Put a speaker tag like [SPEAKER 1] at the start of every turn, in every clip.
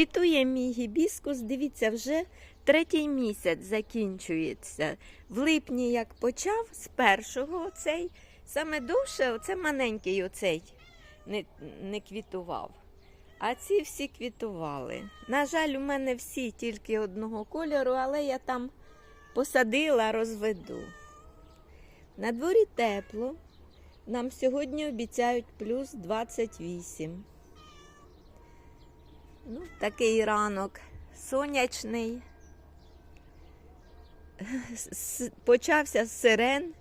[SPEAKER 1] Квітує мій гібіскус, дивіться, вже третій місяць закінчується. В липні, як почав, з першого оцей, саме довше, оце маленький оцей не, не квітував. А ці всі квітували. На жаль, у мене всі тільки одного кольору, але я там посадила, розведу. На дворі тепло. Нам сьогодні обіцяють плюс 28. Ну, такий ранок сонячний. Почався з сирен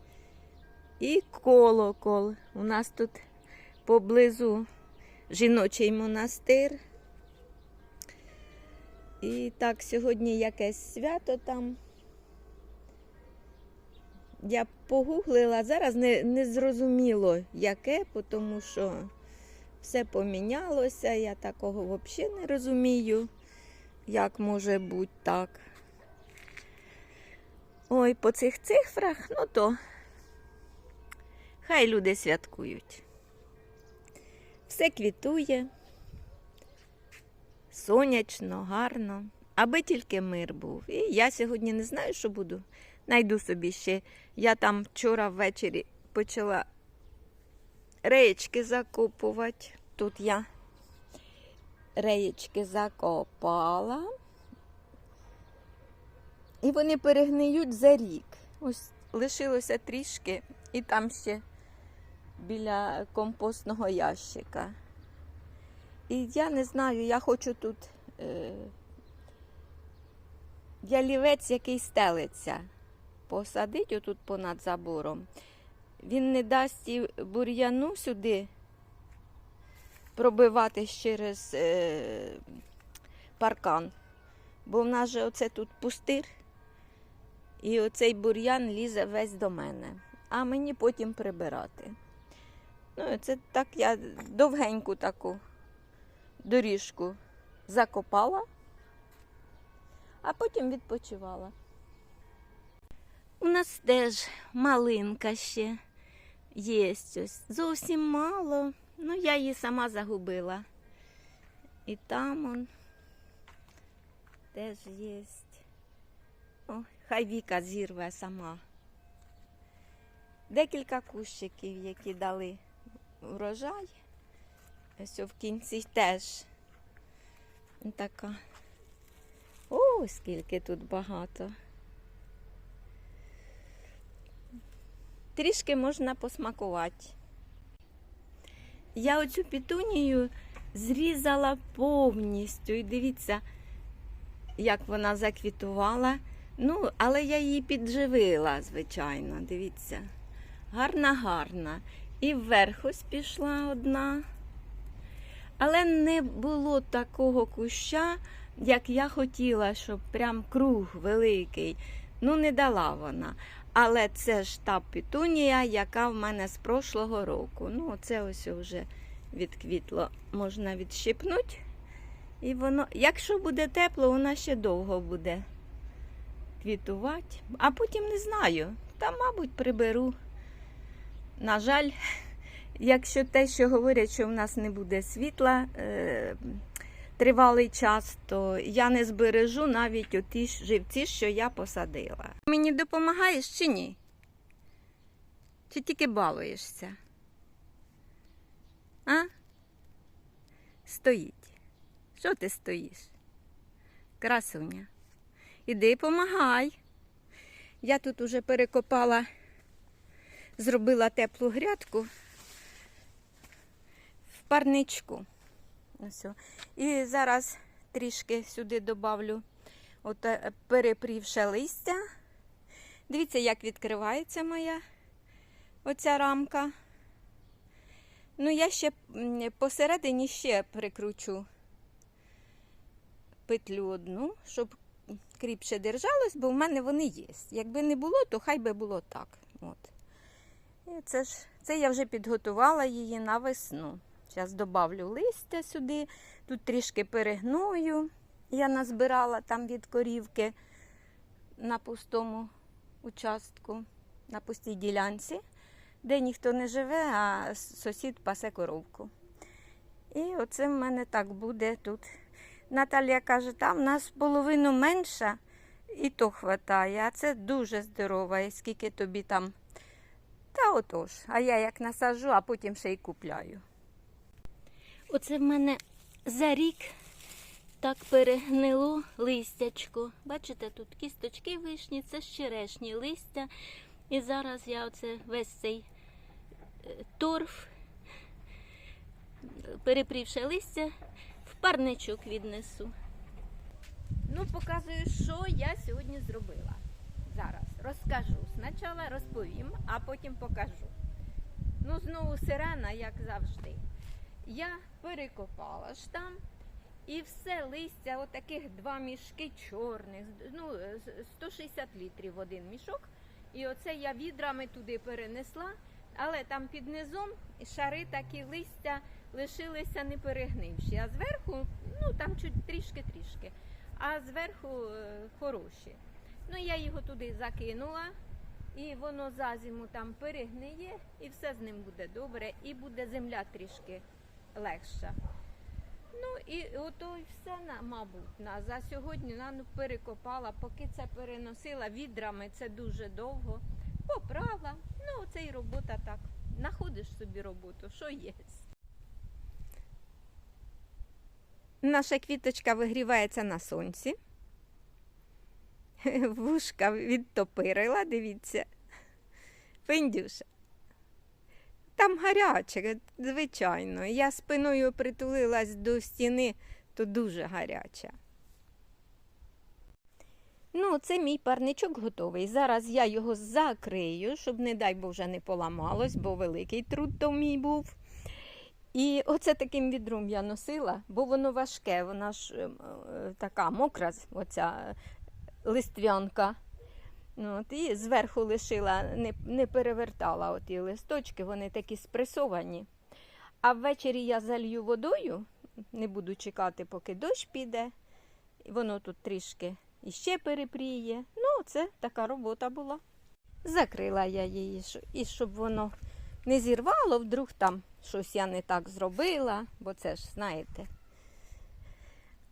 [SPEAKER 1] і колокол. У нас тут поблизу жіночий монастир. І так, сьогодні якесь свято там. Я погуглила, зараз не, не зрозуміло яке, тому що все помінялося, я такого взагалі не розумію, як може бути так. Ой, по цих цифрах, ну то хай люди святкують. Все квітує, сонячно, гарно, аби тільки мир був. І я сьогодні не знаю, що буду. Найду собі ще. Я там вчора ввечері почала реєчки закопувати. Тут я реєчки закопала. І вони перегниють за рік. Ось лишилося трішки, і там ще біля компостного ящика. І я не знаю, я хочу тут е, ялівець, який стелиться, посадити отут понад забором. Він не дасть і бур'яну сюди пробиватись через е, паркан. Бо в нас же оце тут пустир, і оцей бур'ян лізе весь до мене, а мені потім прибирати. Ну, це так я довгеньку таку доріжку закопала, а потім відпочивала. У нас теж малинка ще є ось. Зовсім мало. Ну, я її сама загубила. І там он теж є. О, хай Віка зірве сама. Декілька кущиків, які дали врожай. Ось в кінці теж така. О, скільки тут багато. Трішки можна посмакувати. Я оцю пітунію зрізала повністю. І дивіться, як вона заквітувала. Ну, але я її підживила, звичайно. Дивіться. Гарна, гарна. І вверх ось пішла одна. Але не було такого куща, як я хотіла, щоб прям круг великий. Ну, не дала вона. Але це ж та петунія, яка в мене з прошлого року. Ну, це ось вже відквітло. Можна відщипнути. І воно, якщо буде тепло, вона ще довго буде квітувати. А потім не знаю. Та, мабуть, приберу. На жаль, якщо те, що говорять, що в нас не буде світла е, тривалий час, то я не збережу навіть оті ж живці, що я посадила. Мені допомагаєш чи ні? Чи тільки балуєшся? А? Стоїть. Що ти стоїш? Красуня. Іди помагай. Я тут уже перекопала, зробила теплу грядку в парничку. Ось. І зараз трішки сюди добавлю от е, перепрівше листя. Дивіться, як відкривається моя оця рамка. Ну, я ще посередині ще прикручу петлю одну, щоб кріпше держалось, бо в мене вони є. Якби не було, то хай би було так. От. І це ж це я вже підготувала її на весну. Зараз добавлю листя сюди, тут трішки перегною. Я назбирала там від корівки на пустому участку, на пустій ділянці, де ніхто не живе, а сусід пасе коровку. І оце в мене так буде тут Наталія каже, там в нас половину менша, і то хватає, а це дуже здорова, і скільки тобі там. Та отож, а я як насаджу, а потім ще й купляю. Оце в мене за рік так перегнило листячко. Бачите, тут кісточки вишні, це ж черешні листя. І зараз я оце весь цей е, торф, перепрівши листя, в парничок віднесу. Ну, показую, що я сьогодні зробила. Зараз розкажу. Спочатку розповім, а потім покажу. Ну, знову сирена, як завжди. Я перекопала ж там і все листя, отаких два мішки чорних, ну, е, 160 літрів один мішок. І оце я відрами туди перенесла, але там під низом шари такі листя лишилися не перегнивші. А зверху, ну там чуть трішки-трішки, а зверху е, хороші. Ну, я його туди закинула, і воно за зиму там перегниє, і все з ним буде добре, і буде земля трішки легша. Ну і ото й все, мабуть, на за сьогодні на, ну, перекопала, поки це переносила відрами, це дуже довго. Поправа. Ну, це і робота так. Находиш собі роботу, що є. Наша квіточка вигрівається на сонці. Вушка відтопирила, дивіться. Пендюша. Там гаряче, звичайно. Я спиною притулилась до стіни, то дуже гаряча. Ну, це мій парничок готовий. Зараз я його закрию, щоб, не дай Боже, не поламалось, бо великий труд то мій був. І оце таким відром я носила, бо воно важке, вона ж е, е, така мокра, оця листвянка. Ну, от, і зверху лишила, не, не перевертала оті листочки, вони такі спресовані. А ввечері я залью водою, не буду чекати, поки дощ піде. Воно тут трішки іще перепріє. Ну, це така робота була. Закрила я її, і щоб воно не зірвало, вдруг там щось я не так зробила, бо це ж, знаєте.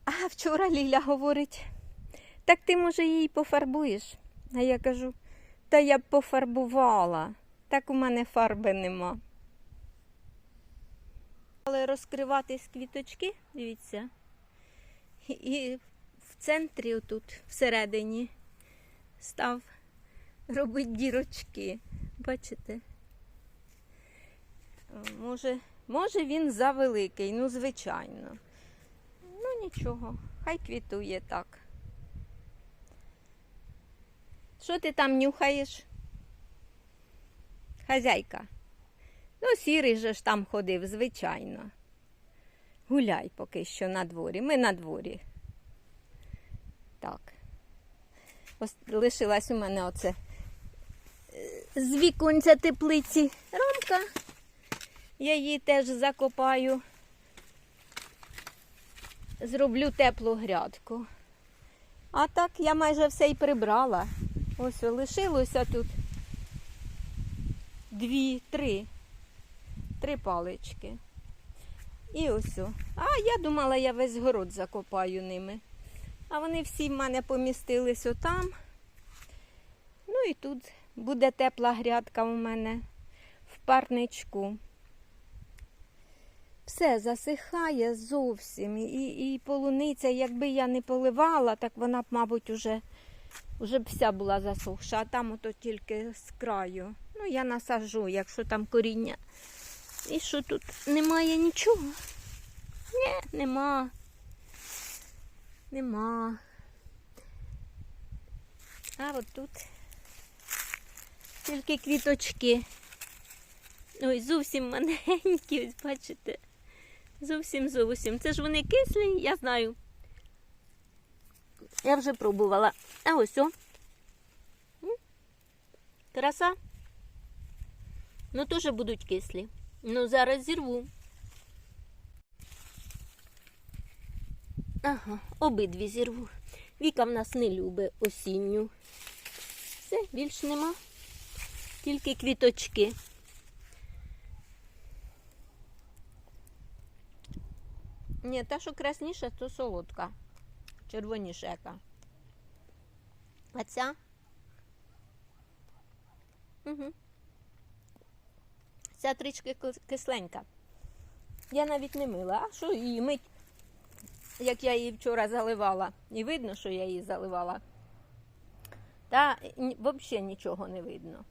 [SPEAKER 1] А вчора Ліля говорить, так ти, може, її пофарбуєш? А я кажу, та я б пофарбувала. Так у мене фарби нема. Але розкриватись квіточки, дивіться. І- в центрі, отут, всередині, став робити дірочки. Бачите? Може, може він завеликий, ну, звичайно. Ну, нічого, хай квітує так. Що ти там нюхаєш? Хазяйка. Ну, сірий же ж там ходив, звичайно. Гуляй поки що на дворі. Ми на дворі. Так. Лишилась у мене оце е, з віконця теплиці рамка. Я її теж закопаю. Зроблю теплу грядку. А так я майже все і прибрала. Ось лишилося тут дві, три. Три палички. І ось. А я думала, я весь город закопаю ними. А вони всі в мене помістились отам. Ну і тут буде тепла грядка у мене в парничку. Все засихає зовсім. І, і полуниця, якби я не поливала, так вона б, мабуть, уже, уже б вся була засохша, а там ото тільки з краю. Ну, я насажу, якщо там коріння. І що тут немає нічого? Ні, нема. Нема. А от тут тільки квіточки. Ой, зовсім маленькі, ось бачите. Зовсім зовсім. Це ж вони кислі, я знаю. Я вже пробувала. А ось о. Краса. Ну, теж будуть кислі. Ну, зараз зірву. Ага, обидві зірву. Віка в нас не любить осінню. Все, більш нема. Тільки квіточки.
[SPEAKER 2] Ні, та, що красніша, то солодка. Червоніша яка. А ця? Угу. Ця трішки кисленька. Я навіть не мила. А що її мить? Як я її вчора заливала. І видно, що я її заливала. Та взагалі нічого не видно.